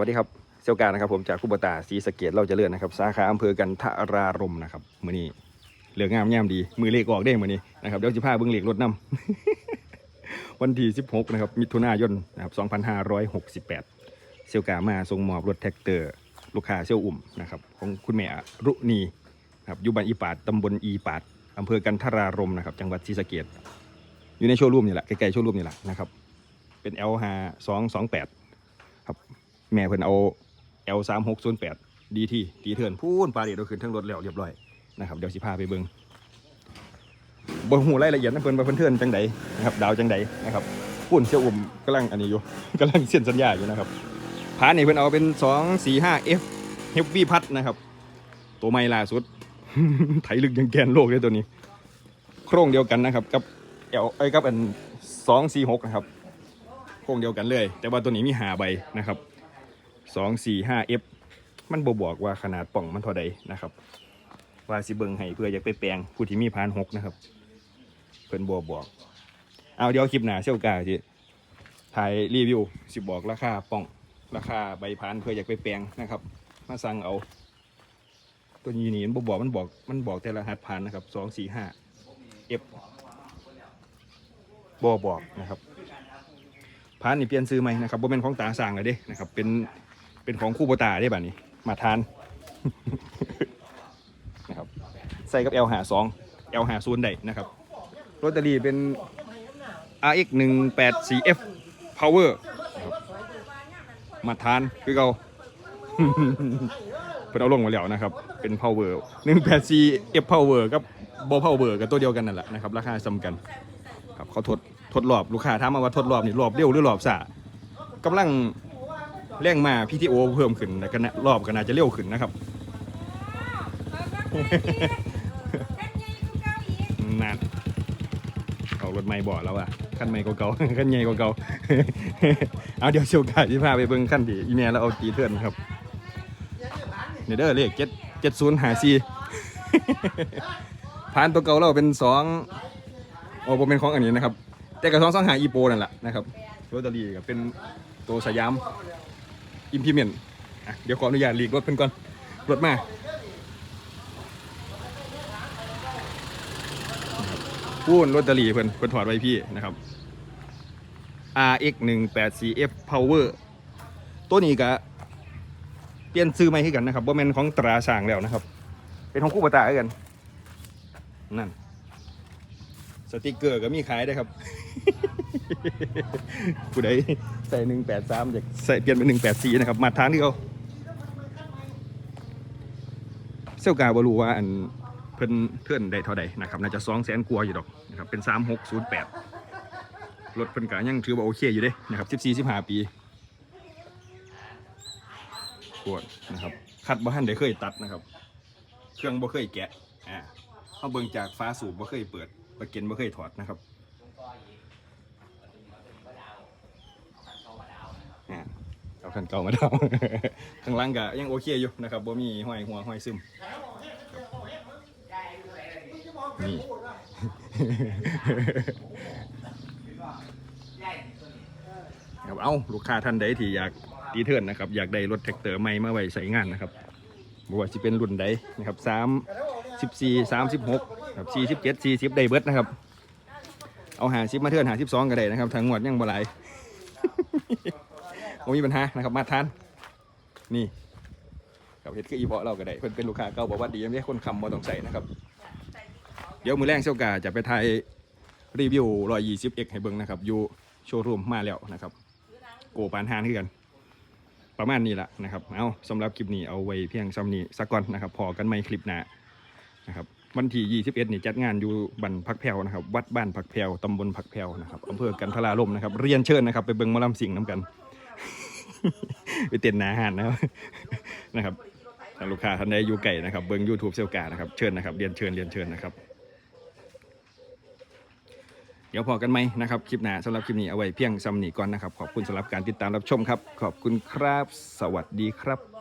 วัสดีครับเซลการนะครับผมจากคุบตาศรีสะเกดเราจะเลื่อนนะครับสาขาอำเภอกันทรารมนะครับมือนี้เหลืองามย่ามดี มือเลขออกได้มือนี้นะครับเดี๋ยวจะพาเบิ้องเลขรถน้ำวันที่ 16 นะครับมิถุนายนนะครับ2568 เซลกามาส่งมอบรถแท็กเตอร์ ลูกค้าเซลอุ่มนะครับของคุณแม่รุณีนะครับอยู่บ้านอีปาดตำบลอีปาดอำเภอกันทรารมนะครับจังหวัดศรีสะเกดอยู่ในโชว์รูมนี่แหละใกล้ๆโชว์รูมนี่แหละนะครับเป็น L 5 2 2 8ครับ แม่เพิ่นเอา L 3 6 0 8ดีที่ดีเทิร์นพูนปลาเดียวขึ้นทั้งรถแล้วเรียบร้อยนะครับเดี๋ยวสิพาไปเบิ่งบ่ฮู้รายละเอียดนะเพิ่นว่าเพิ่นเทิร์นจังใดนะครับดาวจังใดนะครับพูนเสี่ยวอุ่มกำลังอันนี้อยู่กำลังเซ็นสัญญาอยู่นะครับพานี่เพิ่นเอาเป็น 2 4 5 F Heavy พัดนะครับ ตัวใหม่ล่าสุด ไถลึกยังแกนโลกเลยตัวนี้ โครงเดียวกันนะครับ กับ L เอ้ยกับอัน2 4 6นะครับ โครงเดียวกันเลย แต่ว่าตัวนี้มีหาใบนะครับ สองสี่ห้า F มันบบอกว่าขนาดป่องมันเท่าใดนะครับ ว่าสิเบิงให้เพื่ออยากไปแปลงผู้ที่มีพานหกนะครับ เพิ่นบอบอก เอาเดี๋ยวคลิปหน้าเชี่ยวกาสิถ่ายรีวิวสิบอกราคาป่องราคาใบพานเพื่ออยากไปแปลงนะครับ มาสั่งเอา ตัวนี้นี่มันบบอกมันบอกมันบอกแต่รหัสพานนะครับสองสี่ห้า F บอบอกนะครับพานนี่เปลี่ยนซื้อไหมนะครับบ่เป็นของตาสร้างเลยเด้นะครับเป็น เป็นของคู่โบตาได้บัดนี้ มาทานนะครับใส่กับ L หา2 L หาศูนย์ได้นะครับโรตารี่เป็น RX 1 8 4 F Power นะครับมาทานคือเก่าเพิ่นเอาลงมาแล้วนะครับ เป็น Power 1 8 4 F Power กับ b o Power กับตัวเดียวกันนั่นแหละนะครับ ราคาซ้ำกันครับเขาทดทดรอบลูกค้าถามมาว่าทดรอบนี่รอบเร็วหรือรอบสากำลัง แรงมา PTO เพิ่มขึ้นแต่ก็นะรอบก็น่าจะเร็วขึ้นนะครับ นั่นเอารถไม่บ่อแล้วอะขั้นไม่เก่าๆขั้นใหญ่เก่าๆเอาเดี๋ยวเชียวกาที่พาไปเบิ่งขั้นที่อีเมลแล้วเอาตีเทือนครับเนเดอร์เลขเจ็ดเจ็ดศูนย์หาซีผ่านตัวเก่าเราเป็นสองโอ้ผมเป็นของอันนี้นะครับ แต่กับสองสองหาอีโปนั่นแหละนะครับโรตารี่กับเป็นตัวสยาม อิมพิเมนต์อะเดี๋ยวขออนุญาตหลีกรถเพิ่นก่อน รถมา พูนโรตารี่เพิ่นเพิ่นถอดไว้พี่นะครับ RX 1 8 4 F Power ตัวนี้ก็เปลี่ยนซื้อใหม่ให้กันนะครับบ่แม่นของตราช่างแล้วนะครับ เป็นของคู่ปตาให้กัน นั่น สติกเกอร์ก็มีขายได้ครับ ผู้ใดใส่หนึ่งแปดสามอยากใส่เปลี่ยนเป็นหนึ่งแปดสี่นะครับมาทางที่เขาเซลกาบรูว่าอันเพิ่นเพื่อนได้เท่าใดนะครับน่าจะสองแสนกว่าอยู่ดอกนะครับเป็นสามหกศูนย์แปดรถเพิ่นก็ยังถือว่าโอเคอยู่เด้นะครับสิบสี่สิบห้าปีปวดนะครับคัดบ่ทันได้เคยตัดนะครับ เครื่องบ่เคยแกะอ่าเขาเบิ่งจากฟ้าสูบบ่เคยเปิด ปเก็นบ่เคยถอดนะครับเอาคันเก่ามาเดาข้างล่างก็ยังโอเคอยู่นะครับบ่มีห้อยหัวห้อยซึมนี่ครับเอาลูกค้าท่านใดที่อยากตีเทิร์นนะครับ อยากได้รถแท็กเตอร์ใหม่มาไว้ใช้งานนะครับบ่ว่าสิเป็นรุ่นใดนะครับสามสิบสี่สามสิบหก ครับสี่สิบเจ็ดสี่สิบได้เบิดนะครับ เอาหาสิบมาเทิร์นหาสิบสองก็ได้นะครับทางงวดยังบ่หลายผมมีปัญหานะครับมาทาน นี่กับเฮ็ดคืออีพอเราก็ได้เพิ่นเป็นลูกค้าเก่าบอกว่าดียังได้คนคำบ่ต้องใส่นะครับ เดี๋ยวมือแรงเซลกาจะไปถ่ายรีวิว120 x ให้เบิ่งนะครับอยู่โชว์รูมมาแล้วนะครับ โกปานฮานคือกัน ประมาณนี้แหละนะครับ เอาสำหรับคลิปนี้เอาไว้เพียงซ้ำนี้สักก่อนนะครับ พอกันไม่คลิปหน้านะครับ วันที่21นี่จัดงานอยู่บ้านพักแพวนะครับ วัดบ้านพักแพวตำบลพักแพวนะครับอำเภอกันทราลมนะครับ เรียนเชิญนะครับ ไปเบิ่งมอลำสิงห์น้ำกัน ไปเต้นหนาหานนะครับนะครับถ้าลูกค้าท่านใดอยู่ไก่นะครับ เบิ่งยูทูบเซลกานะครับ เชิญนะครับ เรียนเชิญ เรียนเชิญนะครับ เดี๋ยวพอกันไหมนะครับ คลิปหน้าสำหรับคลิปนี้เอาไว้เพียงซ้ำนี้ก่อนนะครับ ขอบคุณสำหรับการติดตามรับชมครับ ขอบคุณครับ สวัสดีครับ